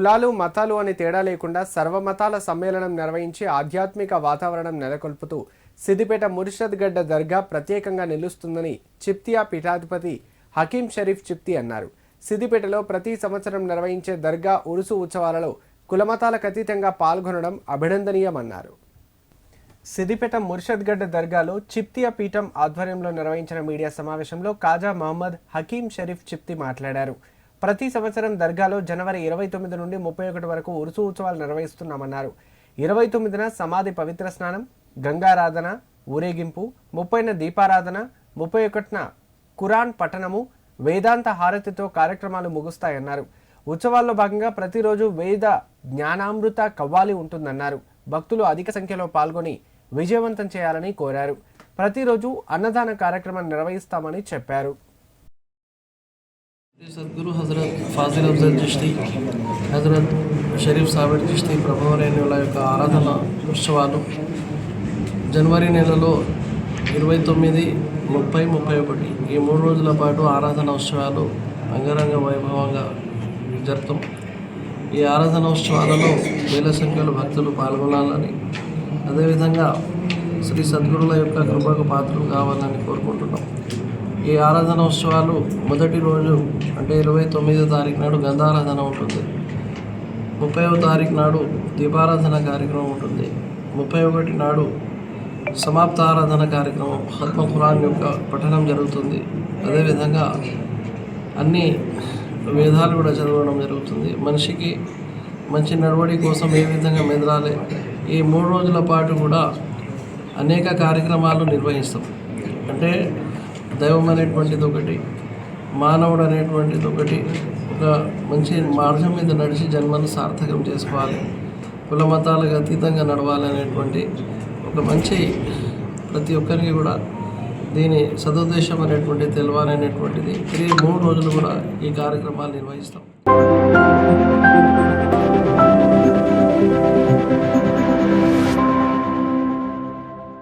కులాలు మతాలు అని తేడా లేకుండా సర్వమతాల సమ్మేళనం నిర్వహించి ఆధ్యాత్మిక వాతావరణం నెలకొల్పుతూ సిద్దిపేట ముర్షద్గడ్డ దర్గా ప్రత్యేకంగా నిలుస్తుందని చిప్తియా పీఠాధిపతి హకీం షరీఫ్ చిప్తి అన్నారు. సిద్దిపేటలో ప్రతి సంవత్సరం నిర్వహించే దర్గా ఉరుసు ఉత్సవాలలో కులమతాలకు అతీతంగా పాల్గొనడం అభినందనీయమన్నారు. సిద్దిపేట ముర్షద్గడ్డ దర్గాలో చిప్తియా పీఠం ఆధ్వర్యంలో నిర్వహించిన మీడియా సమావేశంలో కాజా మహమ్మద్ హకీం షరీఫ్ చిప్తి మాట్లాడారు. ప్రతి సంవత్సరం దర్గాలో జనవరి ఇరవై తొమ్మిది నుండి ముప్పై ఒకటి వరకు ఉరుసు ఉత్సవాలు నిర్వహిస్తున్నామన్నారు. ఇరవై తొమ్మిదిన సమాధి పవిత్ర స్నానం గంగారాధన ఊరేగింపు ముప్పైన దీపారాధన ముప్పై ఒకటిన కురాన్ పఠనము వేదాంత హారతితో కార్యక్రమాలు ముగుస్తాయన్నారు. ఉత్సవాల్లో భాగంగా ప్రతిరోజు వేద జ్ఞానామృత కవ్వాలి ఉంటుందన్నారు. భక్తులు అధిక సంఖ్యలో పాల్గొని విజయవంతం చేయాలని కోరారు. ప్రతిరోజు అన్నదాన కార్యక్రమం నిర్వహిస్తామని చెప్పారు. సద్గురు హజరత్ ఫాజిల్ అఫ్జల్ జిష్టి హజరత్ షరీఫ్ సాబెడ్ జిష్టి ప్రభావరేణుల యొక్క ఆరాధన ఉత్సవాలు. జనవరి నెలలో ఇరవై తొమ్మిది ముప్పై ముప్పై ఒకటి ఈ మూడు రోజుల పాటు ఆరాధన ఉత్సవాలు అంగరంగ వైభవంగా జరుపుతాం. ఈ ఆరాధన ఉత్సవాలలో వేల సంఖ్యలో భక్తులు పాల్గొనాలని అదేవిధంగా శ్రీ సద్గురుల యొక్క కృపకు పాత్రలు కావాలని కోరుకుంటున్నాం. ఈ ఆరాధన ఉత్సవాలు మొదటి రోజు అంటే ఇరవై తొమ్మిదో తారీఖు నాడు గంధారాధన ఉంటుంది. ముప్పైవ తారీఖు నాడు దీపారాధన కార్యక్రమం ఉంటుంది. ముప్పై ఒకటి నాడు సమాప్త ఆరాధన కార్యక్రమం ఆత్మ ఖురాన్ యొక్క పఠనం జరుగుతుంది. అదేవిధంగా అన్ని వేదాలు కూడా చదవడం జరుగుతుంది. మనిషికి మంచి నడవడి కోసం ఏ విధంగా మెదరాలి ఈ మూడు రోజుల పాటు కూడా అనేక కార్యక్రమాలు నిర్వహిస్తాం. అంటే దైవం అనేటువంటిది ఒకటి మానవుడు అనేటువంటిది ఒకటి. ఒక మంచి మార్గం మీద నడిచి జన్మను సార్థకం చేసుకోవాలి. కుల మతాలకు అతీతంగా నడవాలి అనేటువంటి ఒక మంచి ప్రతి ఒక్కరికి కూడా దీని సదుద్దేశం అనేటువంటిది. తెలవాలనేటువంటిది ఈ మూడు రోజులు కూడా ఈ కార్యక్రమాలు నిర్వహిస్తాం.